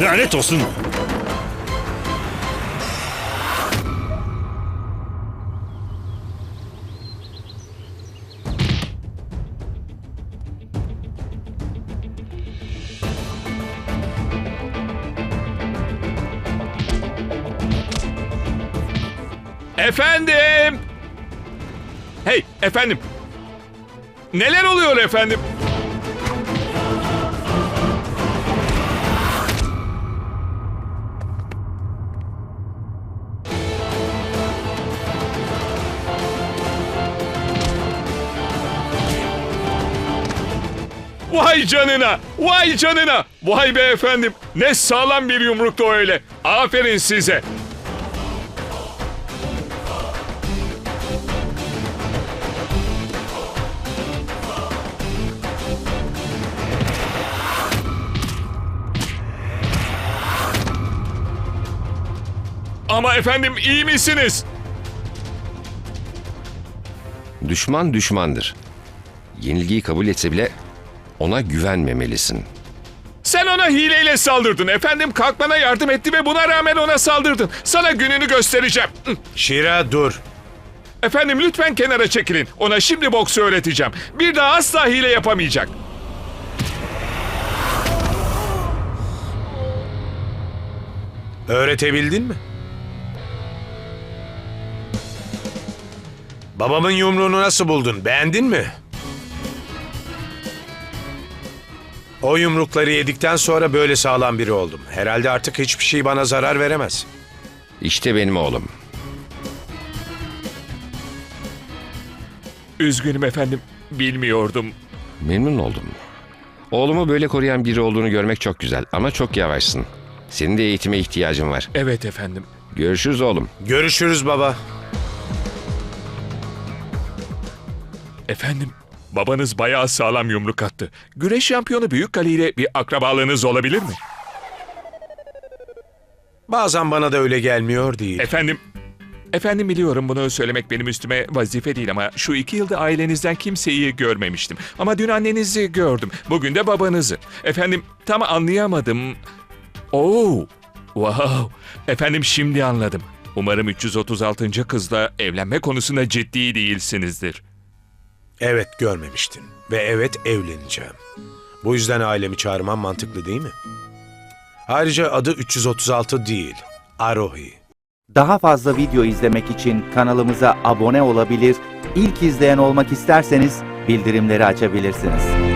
Lanet olsun. Efendim! Hey efendim! Neler oluyor efendim? Vay canına! Vay canına! Vay be efendim! Ne sağlam bir yumruktu öyle. Aferin size. Ama efendim iyi misiniz? Düşman düşmandır. Yenilgiyi kabul etse bile ona güvenmemelisin. Sen ona hileyle saldırdın. Efendim kalkmana yardım etti ve buna rağmen ona saldırdın. Sana gününü göstereceğim. Şira dur. Efendim lütfen kenara çekilin. Ona şimdi boksu öğreteceğim. Bir daha asla hile yapamayacak. Öğretebildin mi? Babamın yumruğunu nasıl buldun? Beğendin mi? O yumrukları yedikten sonra böyle sağlam biri oldum. Herhalde artık hiçbir şey bana zarar veremez. İşte benim oğlum. Üzgünüm efendim. Bilmiyordum. Memnun oldum. Oğlumu böyle koruyan biri olduğunu görmek çok güzel ama çok yavaşsın. Senin de eğitime ihtiyacın var. Evet efendim. Görüşürüz oğlum. Görüşürüz baba. Efendim babanız bayağı sağlam yumruk attı. Güreş şampiyonu Büyük Ali ile bir akrabalığınız olabilir mi? Bazen bana da öyle gelmiyor değil. Efendim, efendim biliyorum bunu söylemek benim üstüme vazife değil ama şu iki yılda ailenizden kimseyi görmemiştim. Ama dün annenizi gördüm, bugün de babanızı. Efendim tam anlayamadım. Oo, wow. Efendim şimdi anladım. Umarım 336. kızla evlenme konusunda ciddi değilsinizdir. Evet görmemiştin. Ve evet evleneceğim. Bu yüzden ailemi çağırmam mantıklı değil mi? Ayrıca adı 336 değil. Arohi. Daha fazla video izlemek için kanalımıza abone olabilir, ilk izleyen olmak isterseniz bildirimleri açabilirsiniz.